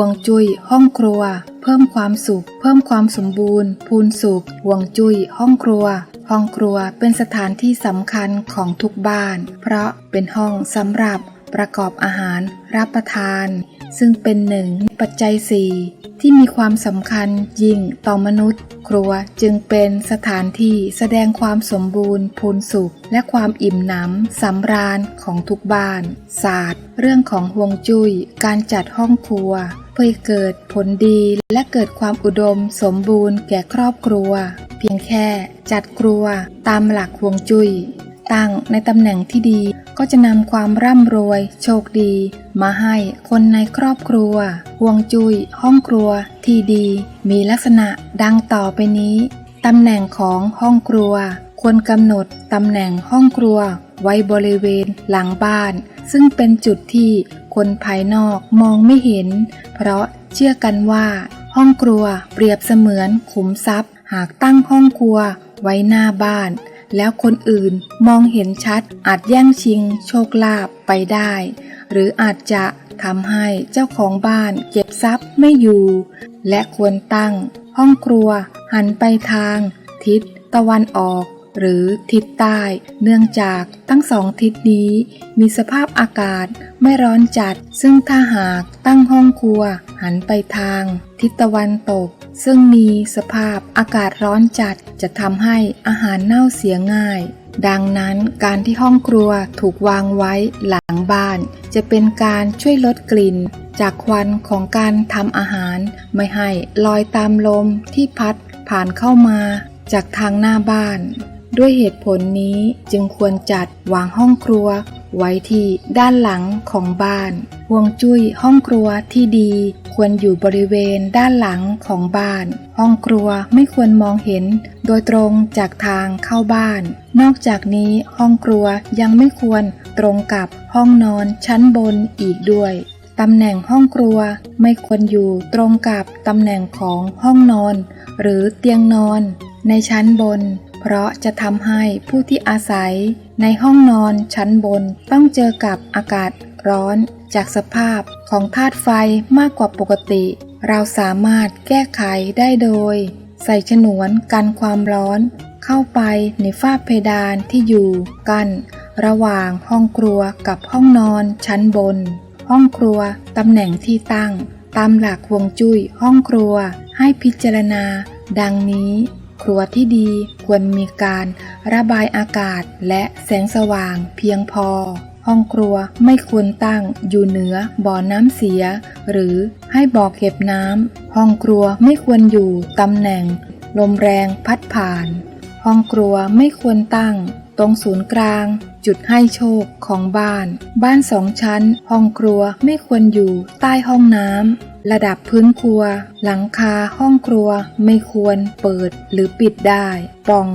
ห่วงจุ้ยห้องครัว เพิ่มความสุข เพิ่มความสมบูรณ์ พูนสุขห่วงจุ้ยห้องครัว ห้องครัวเป็นสถานที่สำคัญของทุกบ้าน เพราะเป็นห้องสำหรับประกอบอาหารรับประทาน ซึ่งเป็นหนึ่งปัจจัยสี่ที่มีความสำคัญยิ่งต่อมนุษย์ ครัวจึงเป็นสถานที่แสดงความสมบูรณ์พูนสุข และความอิ่มหนำสำราญของทุกบ้าน ศาสตร์ เรื่องของห่วงจุย้ยการจัดห้องครัว เพื่อเกิดผลดีและเกิดความอุดมสมบูรณ์แก่ครอบครัว เพียงแค่จัดครัวตามหลักห่วงจุย้ยตั้งในตำแหน่งที่ดีก็จะนำความร่ำรวย โชคดี มาให้คนในครอบครัวห่วงจุย้ยห้องครัวที่ดี มีลักษณะดังต่อไปนี้ตำแหน่งของห้องครัว ควรกำหนดตำแหน่งห้องครัวไว้บริเวณหลังบ้าน ซึ่งเป็นจุดที่ คนภายนอกมองไม่เห็น เพราะเชื่อกันว่า ห้องครัวเปรียบเสมือนขุมทรัพย์ หากตั้งห้องครัวไว้หน้าบ้าน แล้วคนอื่นมองเห็นชัดอาจแย่งชิง โชคลาภไปได้ หรืออาจจะทำให้เจ้าของบ้านเก็บทรัพย์ไม่อยู่ และควรตั้ง ห้องครัวหันไปทาง ทิศตะวันออก หรือทิศใต้ เนื่องจากทั้งสองทิศนี้ มีสภาพอากาศไม่ร้อนจัด ซึ่งถ้าหากตั้งห้องครัว หันไปทาง ทิศตะวันตก ซึ่งมีสภาพอากาศร้อนจัดจะทำให้อาหารเน่าเสียง่าย ดังนั้นการที่ห้องครัวถูกวางไว้หลังบ้าน จะเป็นการช่วยลดกลิ่นจากควันของการทำอาหาร ไม่ให้ลอยตามลมที่พัดผ่านเข้ามาจากทางหน้าบ้าน ด้วยเหตุผลนี้จึงควรจัดวางห้องครัว ไว้ที่ด้านหลังของบ้านห่วงจุ้ยห้องครัวที่ดี ควรอยู่บริเวณด้านหลังของบ้าน ห้องครัวไม่ควรมองเห็น โดยตรงจากทางเข้าบ้าน นอกจากนี้ห้องครัวยังไม่ควรตรงกับห้องนอนชั้นบนอีกด้วยตำแหน่งห้องครัวไม่ควรอยู่ตรงกับตำแหน่งของห้องนอน หรือเตียงนอน ในชั้นบน เพราะจะทำให้ผู้ที่อาศัยในห้องนอนชั้นบนต้องเจอกับอากาศร้อนจากสภาพของธาตุไฟมากกว่าปกติ เราสามารถแก้ไขได้โดย ใส่ฉนวนกันความร้อน เข้าไปในฝ้าเพดานที่อยู่กันระหว่างห้องครัวกับห้องนอนชั้นบน ห้องครัวตำแหน่งที่ตั้ง ตามหลักฮวงจุ้ยห้องครัวให้พิจารณา ดังนี้ ครัวที่ดีควรมีการระบายอากาศและแสงสว่างเพียงพอ ห้องครัวไม่ควรตั้งอยู่เหนือบ่อน้ำเสีย หรือให้บ่อเก็บน้ำ ห้องครัวไม่ควรอยู่ตำแหน่ง ลมแรงพัดผ่าน ห้องครัวไม่ควรตั้ง ตรงศูนย์กลาง จุดให้โชคของบ้าน บ้านสองชั้น ห้องครัวไม่ควรอยู่ใต้ห้องน้ำระดับพื้นครัว หลังคาห้องครัวไม่ควรเปิดหรือปิดได้ ป่อง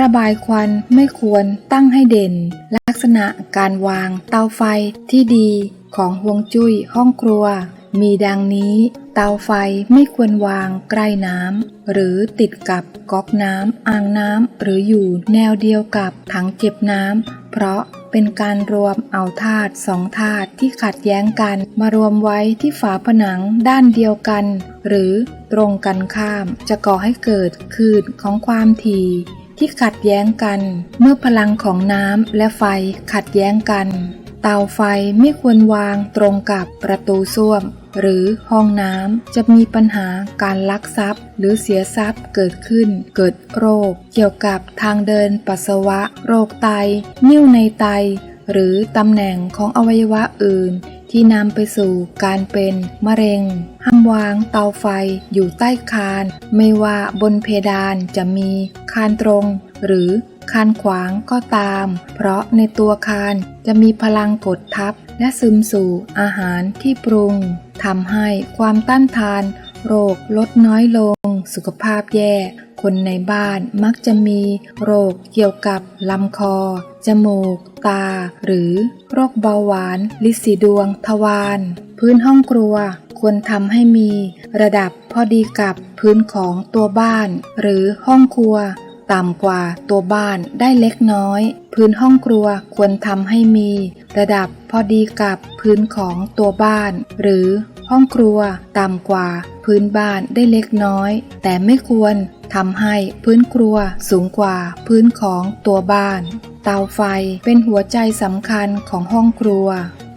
ระบายควันไม่ควรตั้งให้เด่น ลักษณะการวางเตาไฟที่ดีของฮวงจุ้ยห้องครัว มีดังนี้ เตาไฟไม่ควรวางใกล้น้ำหรือติดกับก๊อกน้ำอ่างน้ำหรืออยู่แนวเดียวกับถังเก็บน้ำเพราะเป็นการรวมเอาธาตุสองธาตุที่ขัดแย้งกัน มารวมไว้ที่ฝาผนังด้านเดียวกัน หรือตรงกันข้ามจะก่อให้เกิดคลื่นของความถี่ที่ขัดแย้งกัน เมื่อพลังของน้ำและไฟขัดแย้งกัน เตาไฟไม่ควรวางตรงกับประตูส้วม หรือห้องน้ำจะมีปัญหาการลักทรัพย์ หรือเสียทรัพย์เกิดขึ้น เกิดโรค เกี่ยวกับทางเดินปัสสาวะ โรคไตนิ่วในไต หรือตำแหน่งของอวัยวะอื่น ที่นำไปสู่การเป็นมะเร็ง ห้ามวางเตาไฟอยู่ใต้คาน ไม่ว่าบนเพดานจะมีคานตรง หรือ คานขวางก็ตาม เพราะในตัวคานจะมีพลังกดทับและซึมสู่อาหารที่ปรุงทำให้ความต้านทาน โรคลดน้อยลง สุขภาพแย่ คนในบ้านมักจะมีโรคเกี่ยวกับลำคอ จมูก ตา หรือโรคเบาหวาน ลิสีดวง ทวารพื้นห้องครัวควรทำให้มีระดับพอดีกับพื้นของตัวบ้าน หรือห้องครัว ต่ำกว่าตัวบ้านได้เล็กน้อย พื้นห้องครัวควรทำให้มี ระดับพอดีกับพื้นของตัวบ้าน หรือห้องครัวต่ำกว่าพื้นบ้านได้เล็กน้อย แต่ไม่ควรทำให้พื้นครัวสูงกว่าพื้นของตัวบ้าน เตาไฟเป็นหัวใจสำคัญของห้องครัว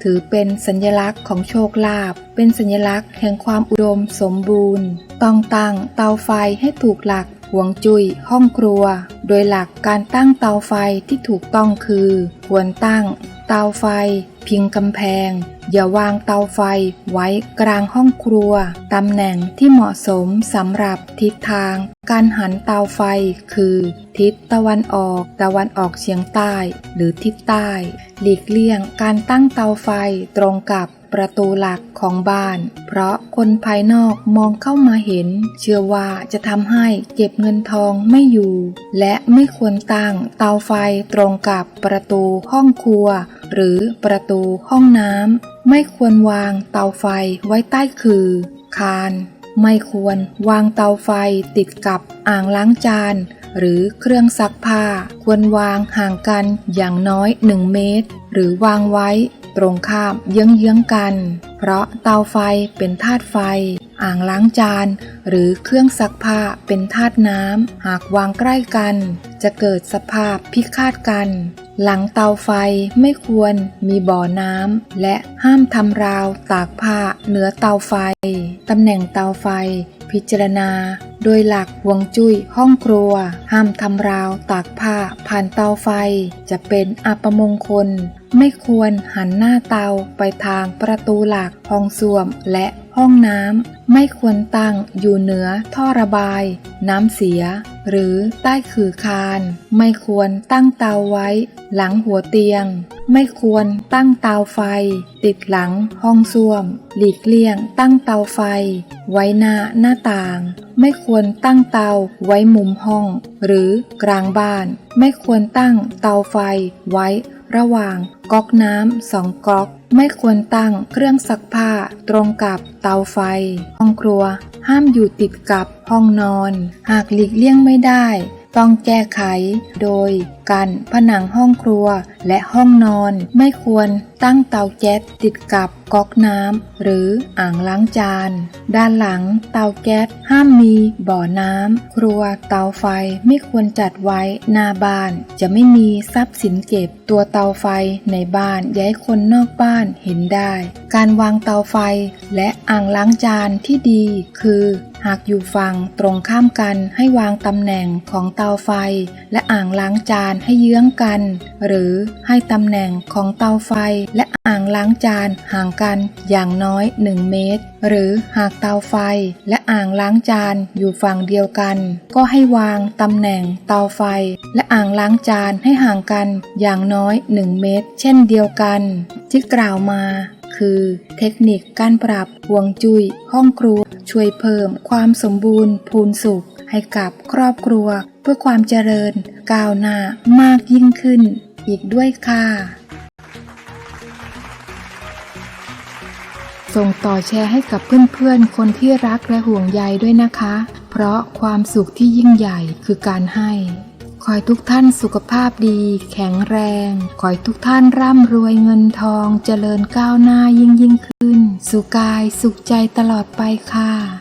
ถือเป็นสัญลักษณ์ของโชคลาภเป็นสัญลักษณ์แห่งความอุดมสมบูรณ์ ต้องตั้งเตาไฟให้ถูกหลัก ห่วงจุ้ยห้องครัว โดยหลักการตั้งเตาไฟที่ถูกต้องคือ ควรตั้งเตาไฟ พิงกำแพง อย่าวางเตาไฟไว้กลางห้องครัว ตำแหน่งที่เหมาะสมสำหรับทิศทาง การหันเตาไฟคือ ทิศตะวันออก ตะวันออกเฉียงใต้ หรือทิศใต้ หลีกเลี่ยงการตั้งเตาไฟตรงกับ ประตูหลักของบ้าน เพราะคนภายนอกมองเข้ามาเห็น เชื่อว่าจะทำให้เก็บเงินทองไม่อยู่ และไม่ควรตั้งเตาไฟตรงกับประตูห้องครัว หรือประตูห้องน้ำไม่ควรวางเตาไฟไว้ใต้คือ คาน ไม่ควรวางเตาไฟติดกับอ่างล้างจานหรือเครื่องซักผ้าควรวางห่างกันอย่างน้อย 1 เมตร หรือวางไว้ ตรงข้ามเยื้องๆกัน เพราะเตาไฟเป็นธาตุไฟ อ่างล้างจาน หรือเครื่องซักผ้าเป็นธาตุน้ำ หากวางใกล้กัน จะเกิดสภาพพิฆาตกัน หลังเตาไฟไม่ควรมีบ่อน้ำและห้ามทำราวตากผ้าเหนือเตาไฟ ตำแหน่งเตาไฟ พิจารณา โดยหลักฮวงจุ้ยห้องครัว ห้ามทำราว ตากผ้า ผ่านเตาไฟ จะเป็นอัปมงคล ไม่ควรหันหน้าเตาไปทางประตูหลักห้องส้วมและ ห้องน้ำไม่ควรตั้งอยู่เหนือท่อระบาย น้ำเสีย หรือใต้ขื่อคาน ไม่ควรตั้งเตาไว้ หลังหัวเตียง ไม่ควรตั้งเตาไฟ ติดหลังห้องส้วม หลีกเลี่ยง ตั้งเตาไฟ ไว้หน้าหน้าต่าง ไม่ควรตั้งเตาไว้มุมห้อง หรือกลางบ้าน ไม่ควรตั้งเตาไฟไว้ระหว่างก๊อกน้ำสองก๊อก ไม่ควรตั้งเครื่องซักผ้า ตรงกับเตาไฟ ห้องครัว ห้ามอยู่ติดกับห้องนอน หากหลีกเลี่ยงไม่ได้ ต้องแก้ไข โดย กัน ผนังห้องครัวและห้องนอน ไม่ควรตั้งเตาแก๊สติดกับก๊อกน้ำหรืออ่างล้างจาน ด้านหลังเตาแก๊สห้ามมีบ่อน้ำครัวเตาไฟไม่ควรจัดไว้หน้าบ้าน จะไม่มีทรัพย์สินเก็บตัวเตาไฟในบ้านย้ายคนนอกบ้านเห็นได้ การวางเตาไฟและอ่างล้างจานที่ดีคือหากอยู่ฝั่งตรงข้ามกันให้วางตำแหน่งของเตาไฟ และอ่างล้างจานให้เยื้องกัน หรือให้ตำแหน่งของเตาไฟและอ่างล้างจานห่างกันอย่างน้อย 1 เมตร หรือหากเตาไฟและอ่างล้างจานอยู่ฝั่งเดียวกัน ก็ให้วางตำแหน่งเตาไฟ และอ่างล้างจานให้ห่างกันอย่างน้อย 1 เมตร เช่นเดียวกัน ที่กล่าวมาคือ เทคนิคการปรับห่วงจุย้ยห้องครัว ช่วยเพิ่มความสมบูรณ์พูนสุข ให้กับครอบครัวเพื่อความเจริญก้าวหน้ามากยิ่งขึ้นอีกด้วยค่ะส่งต่อแชร์ให้กับเพื่อนๆ คนที่รักและห่วงใยด้วยนะคะ เพราะความสุขที่ยิ่งใหญ่คือการให้ ขอให้ทุกท่านสุขภาพดี แข็งแรง ขอให้ทุกท่านร่ำรวยเงินทอง เจริญก้าวหน้ายิ่งยิ่งขึ้น สุขกายสุขใจตลอดไปค่ะ